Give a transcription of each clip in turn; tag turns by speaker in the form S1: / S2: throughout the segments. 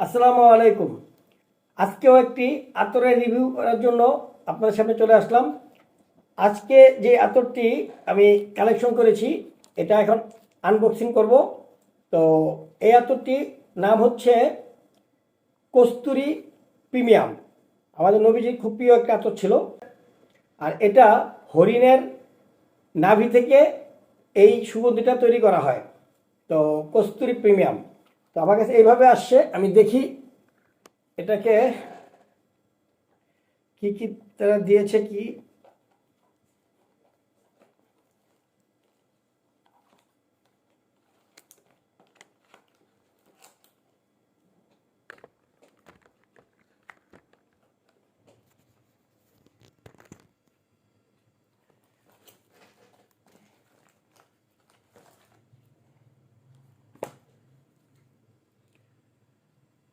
S1: আসসালামু আলাইকুম। আজকেও একটি আতরের রিভিউ করার জন্য আপনাদের সামনে চলে আসলাম। আজকে যে আতরটি আমি কালেকশন করেছি, এটা এখন আনবক্সিং করব। তো এই আতরটি নাম হচ্ছে কস্তুরি প্রিমিয়াম। আমাদের নবীজির খুব প্রিয় একটা আতর ছিল। আর এটা হরিণের নাভি থেকে এই সুগন্ধিটা তৈরি করা হয়। তো কস্তুরি প্রিমিয়াম। তো আমার কাছে এইভাবে আসছে আমি দেখি এটাকে কি কি তারা দিয়েছে কি।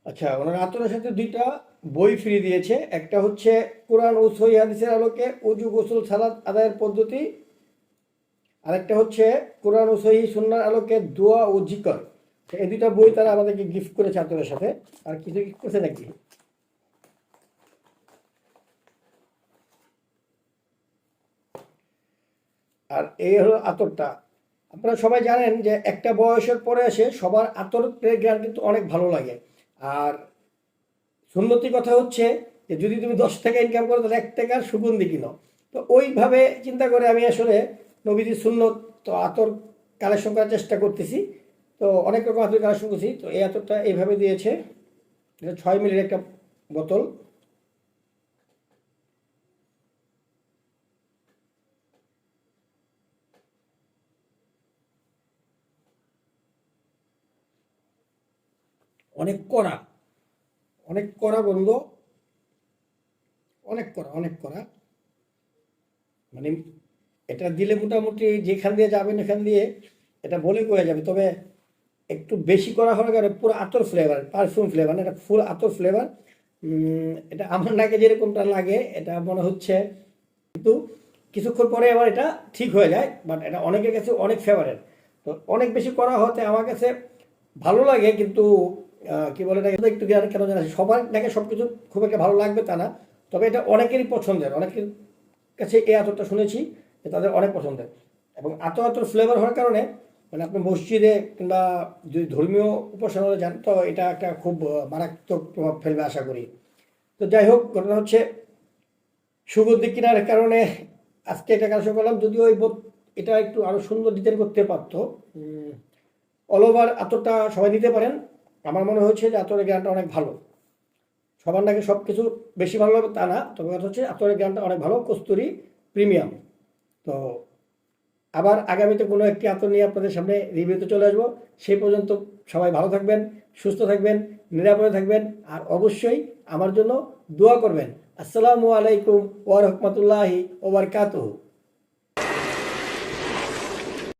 S1: আচ্ছা ওনার আতরের সাথে দুইটা বই ফ্রি দিয়েছে। একটা হচ্ছে কোরআন ও সহি হাদিসের আলোকে উজু গোসল সালাদ আদায়ের পদ্ধতি। আরেকটা হচ্ছে কোরআন ও সহি সুন্নার আলোকে দোয়া ও জিকর। এই দুইটা বই তারা আমাদেরকে গিফট করেছে আতরের সাথে। আর কিছু গিফট করেছে নাকি? আর এই হলো আতরটা। আপনারা সবাই জানেন যে একটা বয়সের পরে এসে সবার আতর জ্ঞান কিন্তু অনেক ভালো লাগে। আর সুন্নতি কথা হচ্ছে যে যদি তুমি দশ টাকা ইনকাম করো, তাহলে এক টাকার সুগন্ধি কিনো। তো ওইভাবে চিন্তা করে আমি আসলে নবীজির সুন্নত, তো আতর কালেকশন করার চেষ্টা করতেছি। তো অনেক রকম আতর কালেকশন করছি। তো এই আতরটা এইভাবে দিয়েছে। এটা ছয় মিলের একটা বোতল। অনেক কড়া অনেক কড়া বন্ধ, অনেক কড়া অনেক কড়া মানে এটা দিলে মোটামুটি যেখান দিয়ে যাবেন এখান দিয়ে এটা বলে কয়ে যাবে। তবে একটু বেশি করা হলে কারণে পুরো আতর ফ্লেভার পারফিউম ফ্লেভার এটা ফুল আতর ফ্লেভার এটা আমার নাকে যেরকমটা লাগে, এটা মনে হচ্ছে কিন্তু কিছুক্ষণ পরে আবার এটা ঠিক হয়ে যায় বাট এটা অনেকের কাছে অনেক ফেভারেট তো অনেক বেশি করা হতে আমার কাছে ভালো লাগে কিন্তু কি বলে এটা একটু কেন জানা সবার নাকি সব কিছু খুব একটা ভালো লাগবে তা না, তবে এটা অনেকেরই পছন্দের, অনেকের কাছে এই আতরটা শুনেছি যে তাদের অনেক পছন্দের। এবং এত এত ফ্লেভার হওয়ার কারণে মানে আপনি মসজিদে কিংবা যদি ধর্মীয় উপাসনায় যান, তো এটা একটা খুব মারাত্মক প্রভাব ফেলবে আশা করি। তো যাই হোক, ঘটনা হচ্ছে, সুগন্ধি কেনার কারণে আজকে এটা কালেকশন করলাম, যদিও বোধ এটা একটু আরও সুন্দর ডিজাইন করতে পারতো। অল ওভার আতরটা সবাই নিতে পারেন। আমার মনে হচ্ছে যে আতরের জ্ঞানটা অনেক ভালো। সবার নাকি সব কিছু বেশি ভালো লাগবে তা না, তবে কথা হচ্ছে আতরের জ্ঞানটা অনেক ভালো, কস্তুরি প্রিমিয়াম। তো আবার আগামীতে কোনো একটি আতর নিয়ে আপনাদের সামনে রিভিউতে চলে আসব। সেই পর্যন্ত সবাই ভালো থাকবেন, সুস্থ থাকবেন, নিরাপদে থাকবেন, আর অবশ্যই আমার জন্য দোয়া করবেন। আসসালামু আলাইকুম ওয়া রাহমাতুল্লাহি ওয়া বারাকাতুহু।